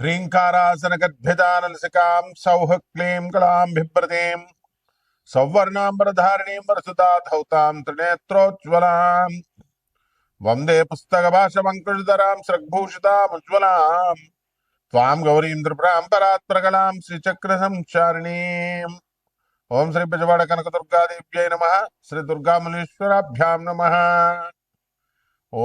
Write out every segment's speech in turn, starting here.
ह्रीङ्कारासनगद्भिदानलसिकां सौः क्लीं कलां बिभ्रतीं सौवर्णाम्बरधारिणीं वरसुता धौतां वंदे पुस्तकभाषमङ्कुशधरां त्वां श्रीचक्रसंचारिणीम्। ॐ श्री बिजवाड नमः श्रीदुर्गामलेश्वराभ्यां नमः। ॐ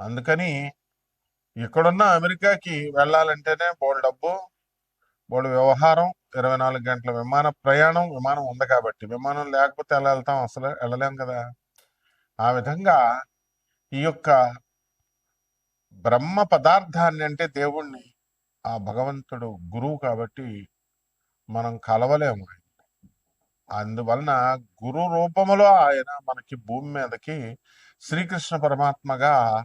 అందుకని ఇక్కడున్న అమెరికాకి వెళ్ళాలంటేనే బోల్ డబ్బు బోల్ వ్యవహారం ఇరవై నాలుగు గంటల విమాన ప్రయాణం విమానం ఉంది కాబట్టి. విమానం లేకపోతే ఎలా వెళ్తాం? అసలు వెళ్ళలేం కదా. ఆ విధంగా ఈ యొక్క బ్రహ్మ పదార్థాన్ని అంటే దేవుణ్ణి ఆ భగవంతుడు గురువు కాబట్టి మనం కలవలేము. అందువలన గురు రూపములో ఆయన మనకి భూమి మీదకి Srikrishna పరమాత్మగా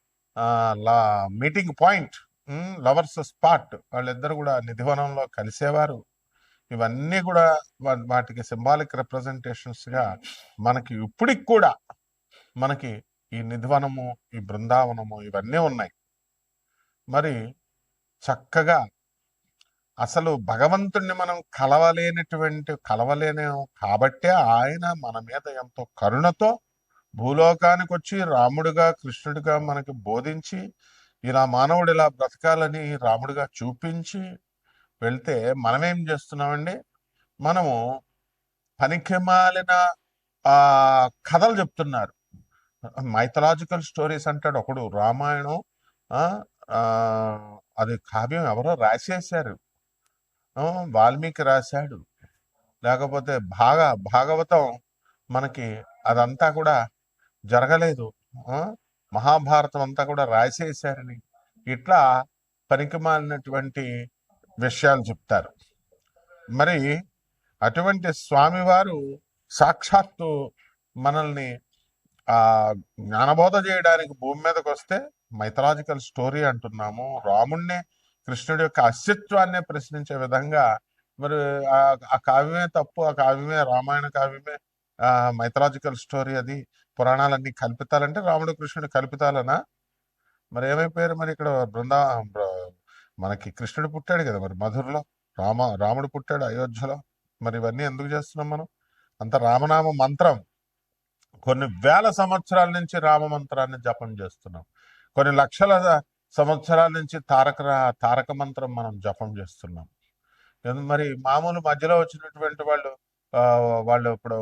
meeting point lovers spot వాళ్ళిద్దరు కూడా నిధివనంలో కలిసేవారు. ఇవన్నీ కూడా వా- వాటికి సింబాలిక్ రిప్రజెంటేషన్స్గా మనకి ఇప్పటికి కూడా మనకి ఈ నిధివనము ఈ బృందావనము ఇవన్నీ ఉన్నాయి. మరి చక్కగా అసలు భగవంతుణ్ణి మనం కలవలేనటువంటి కలవలేనే కాబట్టే ఆయన మన మీద ఎంతో కరుణతో భూలోకానికి వచ్చి రాముడిగా కృష్ణుడిగా మనకి బోధించి ఇలా మానవుడు ఇలా బ్రతకాలని రాముడిగా చూపించి వెళ్తే మనమేం చేస్తున్నామండి? మనము పనికిమాలిన ఆ కథలు చెప్తున్నారు. మైథలాజికల్ స్టోరీస్ అంటాడు ఒకడు రామాయణం అది కావ్యం ఎవరో రాసేశారు. వాల్మీకి రాశాడు. లేకపోతే భాగ భాగవతం మనకి అదంతా కూడా జరగలేదు. మహాభారతం అంతా కూడా రాసేశారని. ఇట్లా పనికిమాలినటువంటి విషయాలు చెప్తారు. మరి అటువంటి స్వామివారు సాక్షాత్తు మనల్ని ఆ జ్ఞానబోధ చేయడానికి భూమి మీదకి వస్తే మైథలాజికల్ స్టోరీ అంటున్నాము. రాముణ్ణి కృష్ణుడి యొక్క అస్తిత్వాన్ని ప్రశ్నించే విధంగా మరి ఆ ఆ కావ్యమే తప్పు ఆ కావ్యమే రామాయణ కావ్యమే ఆ మైథలాజికల్ స్టోరీ అది. పురాణాలన్నీ కల్పితాలంటే రాముడు కృష్ణుడు కల్పితాలనా? మరి ఏమైపోయారు మరి ఇక్కడ బృందా బ్ర- మనకి కృష్ణుడు పుట్టాడు కదా మరి మధురలో రామ రాముడు పుట్టాడు అయోధ్యలో. మరి ఇవన్నీ ఎందుకు చేస్తున్నాం మనం? అంత రామనామ మంత్రం. కొన్ని వేల సంవత్సరాల నుంచి రామ మంత్రాన్ని జపం చేస్తున్నాం. కొన్ని లక్షల సంవత్సరాల నుంచి తారక రా- తారక మంత్రం మనం జపం చేస్తున్నాం. మరి మామూలు మధ్యలో వచ్చినటువంటి వాళ్ళు వాళ్ళు ఇప్పుడు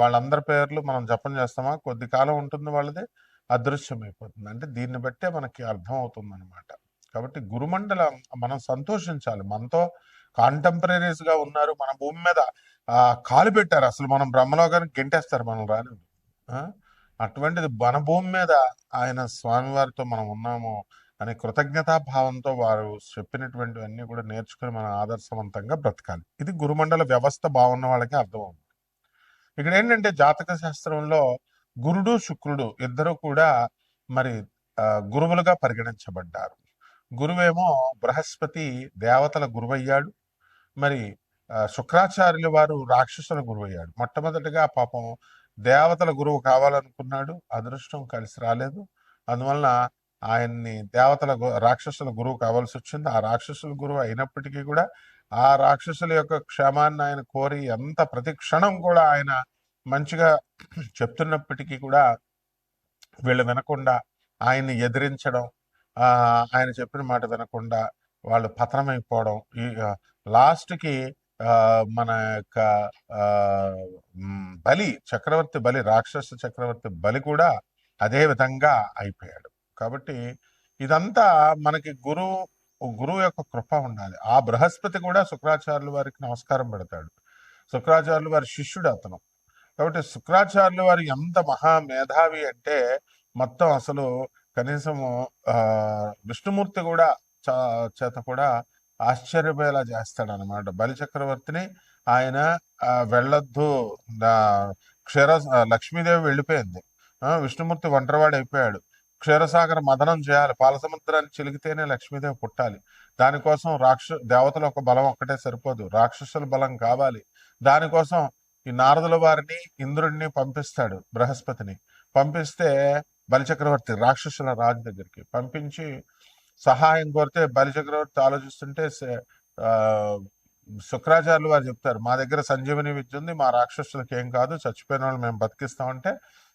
వాళ్ళందరి పేర్లు మనం జపం చేస్తామా? కొద్ది కాలం ఉంటుంది వాళ్ళది అదృశ్యం అయిపోతుంది అంటే దీన్ని బట్టే మనకి అర్థం అవుతుంది అనమాట కాబట్టి గురుమండల మనం సంతోషించాలి. మనతో కాంటెంపరీస్గా ఉన్నారు. మన భూమి మీద కాలు పెట్టారు. అసలు మనం బ్రహ్మలోకానికి గెంటేస్తారు మనం రాని అటువంటిది మన భూమి మీద ఆయన స్వామివారితో మనం ఉన్నాము అనే కృతజ్ఞతా భావంతో వారు చెప్పినటువంటివన్నీ కూడా నేర్చుకుని మన ఆదర్శవంతంగా బ్రతకాలి. ఇది గురుమండల వ్యవస్థ బాగున్న వాళ్ళకి అర్థమవుతుంది. ఇక్కడ ఏంటంటే జాతక శాస్త్రంలో గురుడు శుక్రుడు ఇద్దరు కూడా మరి గురువులుగా పరిగణించబడ్డారు. గురువేమో బృహస్పతి దేవతల గురువయ్యాడు. మరి శుక్రాచార్యుల వారు రాక్షసుల గురువయ్యాడు మొట్టమొదటిగా పాపం దేవతల గురువు కావాలనుకున్నాడు. అదృష్టం కలిసి రాలేదు. అందువలన ఆయన్ని దేవతల రాక్షసుల గురువు కావాల్సి వచ్చింది. ఆ రాక్షసుల గురువు అయినప్పటికీ కూడా ఆ రాక్షసుల యొక్క క్షేమాన్ని ఆయన కోరి ఎంత ప్రతి క్షణం కూడా ఆయన మంచిగా చెప్తున్నప్పటికీ కూడా వీళ్ళు వినకుండా ఆయన్ని ఎదిరించడం ఆయన చెప్పిన మాట వినకుండా వాళ్ళు పతనమైపోవడం ఈ లాస్ట్కి మన యొక్క బలి చక్రవర్తి బలి రాక్షస చక్రవర్తి బలి కూడా అదే విధంగా అయిపోయాడు. కాబట్టి ఇదంతా మనకి గురువు గురువు యొక్క కృప ఉండాలి. ఆ బృహస్పతి కూడా శుక్రాచార్యుల వారికి నమస్కారం పెడతాడు. శుక్రాచార్యుల వారి శిష్యుడు అతను. కాబట్టి శుక్రాచార్యుల వారు ఎంత మహా మేధావి అంటే మొత్తం అసలు కనీసము ఆ విష్ణుమూర్తి కూడా చేత కూడా ఆశ్చర్యపోయేలా చేస్తాడు అనమాట బలిచక్రవర్తిని ఆయన వెళ్ళొద్దు. క్షీర లక్ష్మీదేవి వెళ్ళిపోయింది. ఆ, విష్ణుమూర్తి ఒంటరివాడు అయిపోయాడు క్షీరసాగర మదనం చేయాలి. పాల చిలిగితేనే చిలికితేనే లక్ష్మీదేవి పుట్టాలి. దానికోసం రాక్ష దేవతల ఒక బలం ఒక్కటే సరిపోదు. రాక్షసుల బలం కావాలి. దానికోసం ఈ నారదుల వారిని ఇంద్రుడిని పంపిస్తాడు బృహస్పతిని. పంపిస్తే బలిచక్రవర్తి రాక్షసుల రాజు దగ్గరికి. పంపించి సహాయం కోరితే బలిచక్రవర్తి ఆలోచిస్తుంటే ఆ, శుక్రాచార్యులు వారు చెప్తారు మా దగ్గర సంజీవని విద్య ఉంది మా రాక్షసులకు ఏం కాదు చచ్చిపోయిన వాళ్ళు మేము బతికిస్తామంటే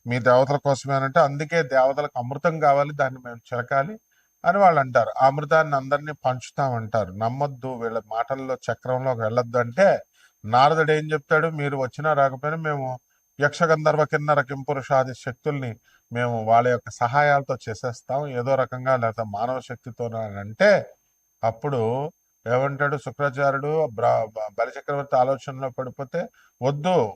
మీ దేవతల కోసమేనంటే అందుకే దేవతలకు అమృతం కావాలి దాన్ని మేము చిరకాలి అని వాళ్ళు అంటారు. ఆ అమృతాన్ని అందరినీ పంచుతామంటారు నమ్మొద్దు వీళ్ళ మాటల్లో చక్రంలో వెళ్ళొద్దు అంటే నారదుడు ఏం చెప్తాడు? మీరు వచ్చినా రాకపోయినా మేము యక్షగంధర్వ కిన్నర కింపురుషాది శక్తుల్ని మేము వాళ్ళ యొక్క సహాయాలతో చేసేస్తాం. ఏదో రకంగా లేకపోతే మానవ శక్తితో అంటే అప్పుడు ఏమంటాడు శుక్రాచార్యుడు? బ్ర- బ- బలిచక్రవర్తి ఆలోచనలో పడిపోతే వద్దు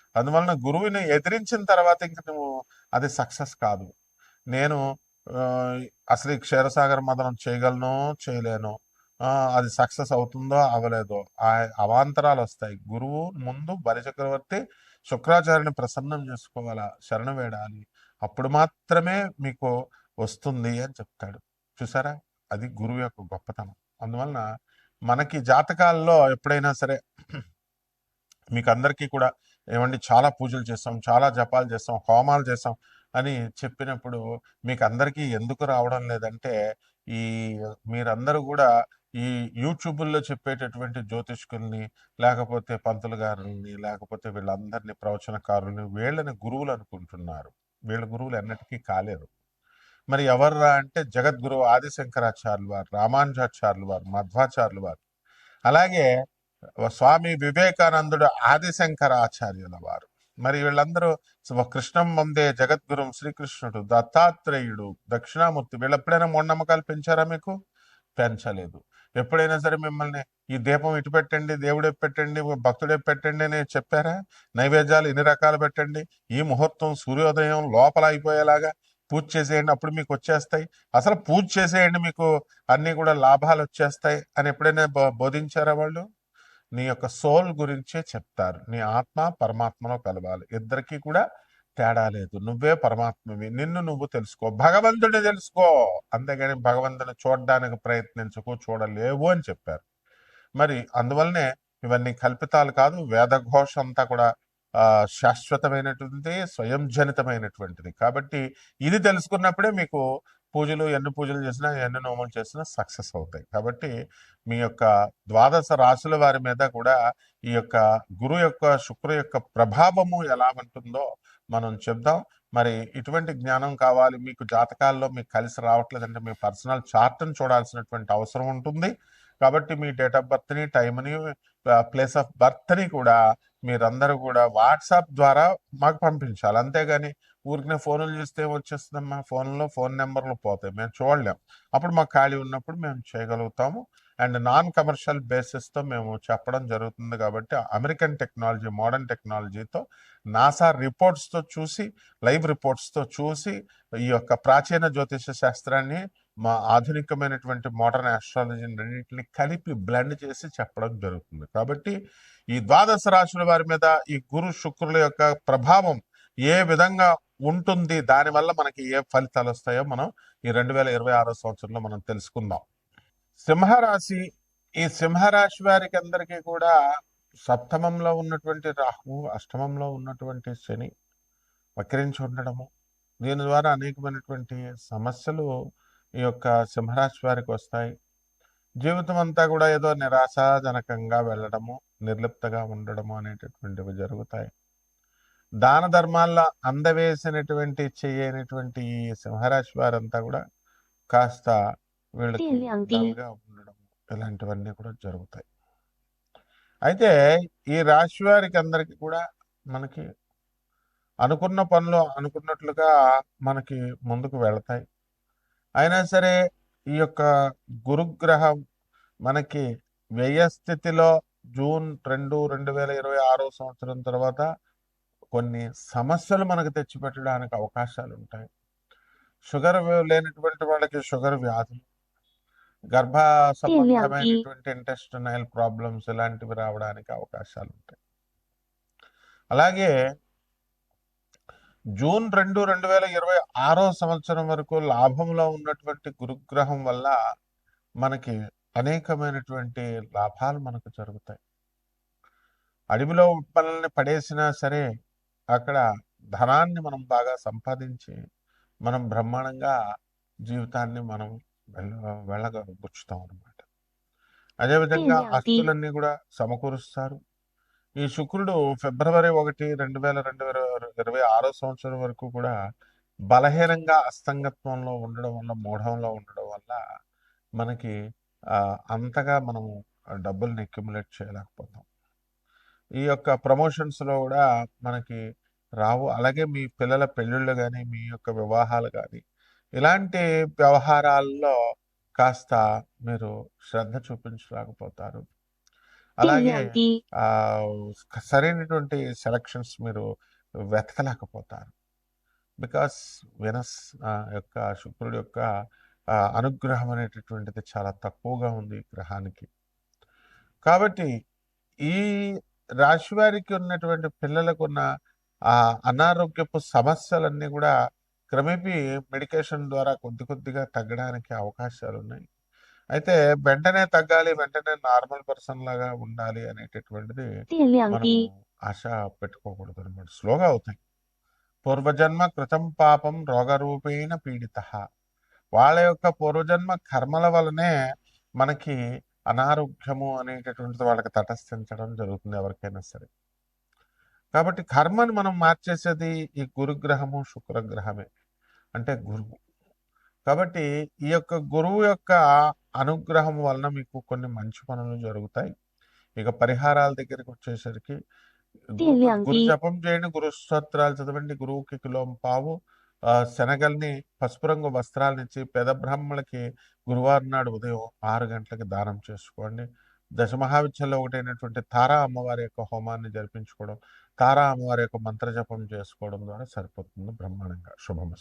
అందువలన గురువుని ఎదిరించిన తర్వాత ఇంక నువ్వు అది సక్సెస్ కాదు. నేను అసలు ఈ క్షీరసాగర మదనం చేయగలను చేయలేను అది సక్సెస్ అవుతుందో అవలేదో ఆ అవాంతరాలు వస్తాయి. గురువు ముందు బలిచక్రవర్తి శుక్రాచార్యుని ప్రసన్నం చేసుకోవాలా? శరణ వేడాలి. అప్పుడు మాత్రమే మీకు వస్తుంది అని చెప్తాడు. చూసారా? అది గురువు యొక్క గొప్పతనం. అందువలన మనకి జాతకాల్లో ఎప్పుడైనా సరే మీకు అందరికీ కూడా ఏమండి చాలా పూజలు చేస్తాం చాలా జపాలు చేస్తాం హోమాలు చేస్తాం అని చెప్పినప్పుడు మీకు అందరికీ ఎందుకు రావడం లేదంటే ఈ మీరందరూ కూడా ఈ యూట్యూబుల్లో చెప్పేటటువంటి జ్యోతిష్కుల్ని లేకపోతే పంతులు గారుల్ని లేకపోతే వీళ్ళందరినీ ప్రవచనకారుల్ని వీళ్ళని గురువులు అనుకుంటున్నారు. వీళ్ళ గురువులు ఎన్నటికీ కాలేరు. మరి ఎవర్రా అంటే జగద్గురువు ఆదిశంకరాచార్యులు వారు రామానుజాచార్యులు వారు మధ్వాచార్యులు వారు. అలాగే స్వామి వివేకానందుడు ఆదిశంకరాచార్యుల వారు. మరి వీళ్ళందరూ కృష్ణం వందే జగద్గురు శ్రీకృష్ణుడు దత్తాత్రేయుడు దక్షిణామూర్తి వీళ్ళు ఎప్పుడైనా మూఢనమ్మకాలు పెంచారా మీకు? పెంచలేదు. ఎప్పుడైనా సరే మిమ్మల్ని ఈ దీపం ఇటు పెట్టండి దేవుడే పెట్టండి భక్తుడే పెట్టండి అని చెప్పారా? నైవేద్యాలు ఎన్ని రకాలు పెట్టండి? ఈ ముహూర్తం సూర్యోదయం లోపల అయిపోయేలాగా పూజ చేసేయండి అప్పుడు మీకు వచ్చేస్తాయి. అసలు పూజ చేసేయండి మీకు అన్ని కూడా లాభాలు వచ్చేస్తాయి అని ఎప్పుడైనా బో- బోధించారా వాళ్ళు? నీ యొక్క సోల్ గురించే చెప్తారు. నీ ఆత్మ పరమాత్మలో కలవాలి. ఇద్దరికి కూడా తేడా లేదు. నువ్వే పరమాత్మవి. నిన్ను నువ్వు తెలుసుకో. భగవంతుడిని తెలుసుకో. అంతేగాని భగవంతుని చూడడానికి ప్రయత్నించకు చూడలేవు అని చెప్పారు. మరి అందువల్లనే ఇవన్నీ కల్పితాలు కాదు. వేదఘోష అంతా కూడా ఆ శాశ్వతమైనటువంటిది స్వయం జనితమైనటువంటిది కాబట్టి ఇది తెలుసుకున్నప్పుడే మీకు పూజలు ఎన్ని పూజలు చేసినా ఎన్ని నోములు చేసినా సక్సెస్ అవుతాయి. కాబట్టి మీ యొక్క ద్వాదశ రాశుల వారి మీద కూడా ఈ యొక్క గురు యొక్క శుక్రు యొక్క ప్రభావము ఎలా ఉంటుందో మనం చెప్దాం. మరి ఇటువంటి జ్ఞానం కావాలి మీకు జాతకాల్లో మీకు కలిసి రావట్లేదంటే మీ పర్సనల్ చార్ట్ని చూడాల్సినటువంటి అవసరం ఉంటుంది. కాబట్టి మీ డేట్ ఆఫ్ బర్త్ని టైంని ప్లేస్ ఆఫ్ బర్త్ని కూడా మీరందరూ కూడా వాట్సాప్ ద్వారా మాకు పంపించాలి. అంతేగాని ఊరికినే ఫోన్లు చేస్తే వచ్చేస్తుందమ్మా. ఫోన్లో ఫోన్ నెంబర్లు పోతాయి. మేము చూడలేం. అప్పుడు మాకు ఖాళీ ఉన్నప్పుడు మేము చేయగలుగుతాము. అండ్ నాన్ కమర్షియల్ బేసిస్తో మేము చెప్పడం జరుగుతుంది కాబట్టి అమెరికన్ టెక్నాలజీ మోడర్న్ టెక్నాలజీతో నాసా రిపోర్ట్స్తో చూసి లైవ్ రిపోర్ట్స్తో చూసి ఈ యొక్క ప్రాచీన జ్యోతిష శాస్త్రాన్ని మా ఆధునికమైనటువంటి మోడర్న్ ఆస్ట్రాలజీని రెండింటిని కలిపి బ్లెండ్ చేసి చెప్పడం జరుగుతుంది. కాబట్టి ఈ ద్వాదశ రాశుల వారి మీద ఈ గురు శుక్రుల యొక్క ప్రభావం ఏ విధంగా ఉంటుంది దానివల్ల మనకి ఏ ఫలితాలు వస్తాయో మనం ఈ రెండు వేల ఇరవై ఆరో సంవత్సరంలో మనం తెలుసుకుందాం. సింహరాశి ఈ సింహరాశి వారికి అందరికీ కూడా సప్తమంలో ఉన్నటువంటి రాహువు అష్టమంలో ఉన్నటువంటి శని వక్రించి ఉండడము దీని ద్వారా అనేకమైనటువంటి సమస్యలు ఈ యొక్క సింహరాశి వారికి వస్తాయి. జీవితం అంతా కూడా ఏదో నిరాశాజనకంగా వెళ్ళడము నిర్లిప్తగా ఉండడము అనేటటువంటివి జరుగుతాయి. దాన ధర్మాల్లో అందవేసినటువంటి చేయనటువంటి ఈ సింహరాశి వారంతా కూడా కాస్త వీళ్ళకి ఉండడం ఇలాంటివన్నీ కూడా జరుగుతాయి. అయితే ఈ రాశి వారికి అందరికి కూడా మనకి అనుకున్న పనులు అనుకున్నట్లుగా మనకి ముందుకు వెళతాయి. అయినా సరే ఈ యొక్క గురుగ్రహం మనకి వ్యయ స్థితిలో జూన్ రెండు రెండు వేల ఇరవై ఆరో సంవత్సరం తర్వాత కొన్ని సమస్యలు మనకు తెచ్చిపెట్టడానికి అవకాశాలు ఉంటాయి షుగర్ లేనటువంటి వాళ్ళకి షుగర్ వ్యాధులు గర్భ సంబంధమైనటువంటి ఇంటెస్టినల్ ప్రాబ్లమ్స్ ఇలాంటివి రావడానికి అవకాశాలు ఉంటాయి అలాగే జూన్ రెండు రెండు వేల ఇరవై ఆరో సంవత్సరం వరకు లాభంలో ఉన్నటువంటి గురుగ్రహం వల్ల మనకి అనేకమైనటువంటి లాభాలు మనకు జరుగుతాయి. అడవిలో మనల్ని పడేసినా సరే అక్కడ ధనాన్ని మనం బాగా సంపాదించి మనం బ్రహ్మాండంగా జీవితాన్ని మనం వెళ్ళ వెళ్ళగబుచ్చుతాం అనమాట అదేవిధంగా. ఆస్తులన్నీ కూడా సమకూరుస్తారు ఈ శుక్రుడు ఫిబ్రవరి ఒకటి రెండు వేల రెండు వేల ఇరవై ఆరో సంవత్సరం వరకు కూడా బలహీనంగా అస్తంగత్వంలో ఉండడం వల్ల మూఢంలో ఉండడం వల్ల మనకి అంతగా మనము డబ్బుల్ని అక్యుములేట్ చేయలేకపోతాం ఈ యొక్క ప్రమోషన్స్లో కూడా మనకి రావు. అలాగే మీ పిల్లల పెళ్ళిళ్ళు కానీ మీ యొక్క వివాహాలు కానీ ఇలాంటి వ్యవహారాల్లో కాస్త మీరు శ్రద్ధ చూపించలేకపోతారు. అలాగే. ఆ సరైనటువంటి సెలక్షన్స్ మీరు వెతకలేకపోతారు. బికాస్ వెనస్ యొక్క శుక్రుడి యొక్క అనుగ్రహం అనేటటువంటిది చాలా తక్కువగా ఉంది గ్రహానికి. కాబట్టి ఈ రాశి వారికి ఉన్నటువంటి పిల్లలకు ఉన్న ఆ అనారోగ్యపు సమస్యలన్నీ కూడా క్రమేపీ మెడికేషన్ ద్వారా కొద్ది కొద్దిగా తగ్గడానికి అవకాశాలు ఉన్నాయి అయితే వెంటనే తగ్గాలి వెంటనే నార్మల్ పర్సన్ లాగా ఉండాలి అనేటటువంటిది. ఆశ పెట్టుకోకూడదు అనమాట స్లోగా అవుతాయి. పూర్వజన్మ కృతం పాపం రోగరూపేణ పీడిత. వాళ్ళ యొక్క పూర్వజన్మ కర్మల వలనే మనకి అనారోగ్యము అనేటటువంటిది వాళ్ళకి తటస్థించడం జరుగుతుంది ఎవరికైనా సరే. కాబట్టి కర్మను మనం మార్చేసేది ఈ గురుగ్రహము శుక్రగ్రహమే. అంటే గురువు. కాబట్టి ఈ యొక్క గురువు యొక్క అనుగ్రహం వలన మీకు కొన్ని మంచి పనులు జరుగుతాయి. ఇక పరిహారాల దగ్గరికి వచ్చేసరికి. గురు జపం చేయండి గురు స్తోత్రాలు చదవండి గురువుకి కిలోం పావు. ఆ, శనగల్ని పసుపు రంగు వస్త్రాలను ఇచ్చి పేద బ్రాహ్మణులకి గురువారం నాడు ఉదయం ఆరు గంటలకి దానం చేసుకోండి. దశమహావిద్యలో ఒకటైనటువంటి తారా అమ్మవారి యొక్క హోమాన్ని జరిపించుకోవడం తారా అమ్మవారి యొక్క మంత్రజపం చేసుకోవడం ద్వారా సరిపోతుంది. బ్రహ్మాండంగా. శుభమస్తు.